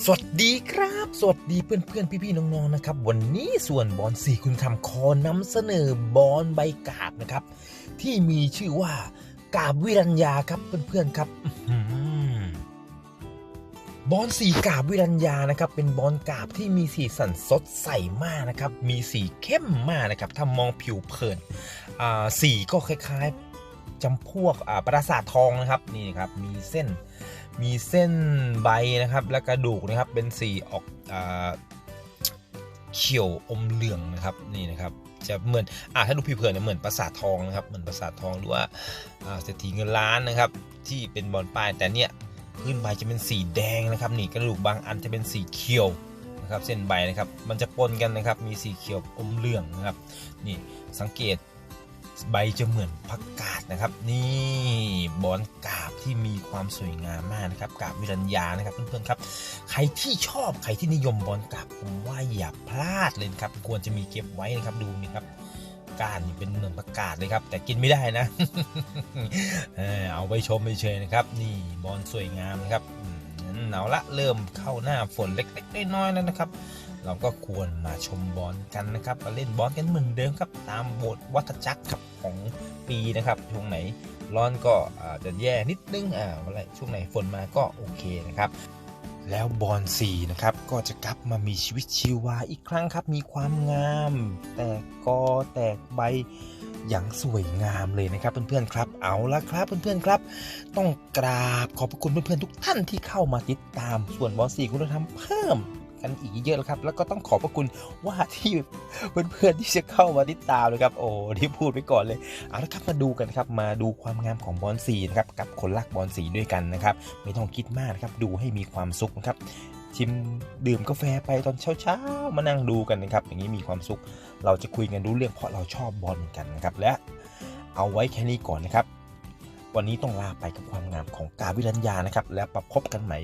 สวัสดีครับ สวัสดีเพื่อนเพื่อนพี่พี่ๆน้องๆนะครับ วันนี้ส่วนบอลสีคุณคำขอนำเสนอบอลใบกาบนะครับ ที่มีชื่อว่ากาบวิรัญญาครับเพื่อนๆครับบอลสีกาบวิรัญญานะครับ เป็นบอลกาบที่มีสีสันสดใสมากนะครับ มีสีเข้มมากนะครับถ้ามองผิวเผินสีก็คล้ายๆ จำพวกอ่าปราสาททองนะครับนี่ครับมีเส้นมีเส้นใบนะครับและกระดูกนะครับเป็นสีออกอาเขียวอมเหลืองนะครับนี่นะครับจะเหมือนอ่าถ้าดูผิวเผินเนี่ยเหมือนปราสาททองนะครับเหมือนปราสาททองหรือว่าอ่าเศรษฐีเงินล้านนะครับที่เป็นบอลป้ายแต่เนี่ยพื้นใบจะเป็นสีแดงนะครับนี่กระดูกบางอันจะเป็นสีเขียวนะครับเส้นใบนะครับมันจะปนกันนะครับมีสีเขียวอมเหลืองนะครับนี่สังเกต ใบจะเหมือนผักกาดนะครับ นี่บอนกาบที่มีความสวยงามมากนะครับกาบวิรัญญานะครับเพื่อนๆครับ ใครที่ชอบใครที่นิยมบอนกาบผมว่าอย่าพลาดเลยครับ ควรจะมีเก็บไว้นะครับดูนี่ครับกานนี่เป็นเหมือนผักกาดเลยครับ แต่กินไม่ได้นะ เออเอาไปชมไปเฉยนะครับ นี่บอลสวยงามนะครับอืมเอาละเริ่มเข้าหน้าฝนเล็กๆน้อยๆแล้วนะครับ เราก็ควรมาชมบอลกันนะครับมาเล่นบอลกันเหมือนเดิมครับ ตามบทวัฏจักรครับของปีนะครับช่วงไหนร้อนก็อาจจะแย่นิดนึงอ่าอะไรช่วงไหนฝนมาก็โอเคนะครับแล้วบอลสีนะครับก็จะกลับมามีชีวิตชีวาอีกครั้งครับ มีความงาม แตกกอแตกใบอย่างสวยงามเลยนะครับเพื่อนๆครับ เอาละครับเพื่อนๆครับ ต้องกราบขอบพระคุณเพื่อนๆทุกท่านที่เข้ามาติดตามส่วนบอลสีคุณธรรมเพิ่ม กันอีกเยอะแล้วครับ แล้วก็ต้องขอบพระคุณว่าที่เพื่อนๆที่จะเข้ามาติดตามเลยครับ โอ้ที่พูดไปก่อนเลยเอาละครับมาดูกันครับ มาดูความงามของบอลสีนะครับกับคนรักบอลสีด้วยกันนะครับ ไม่ต้องคิดมากนะครับ ดูให้มีความสุขนะครับชิมดื่มกาแฟไปตอนเช้าๆมานั่งดูกันนะครับ อย่างนี้มีความสุข เราจะคุยกันรู้เรื่องเพราะเราชอบบอลเหมือนกันนะครับ และเอาไว้แค่นี้ก่อนนะครับ วันนี้ต้องลาไปกับความงามของกาวิรัญญานะครับ แล้วมาพบกันใหม่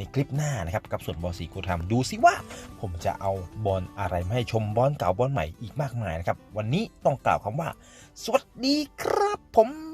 ในคลิปหน้านะครับกับส่วนบอลสีโคทำดูซิว่า ผมจะเอาบอลอะไรมาให้ชมบอลเก่าบอลใหม่อีกมากมายนะครับ วันนี้ต้องกล่าวคำว่า สวัสดีครับผม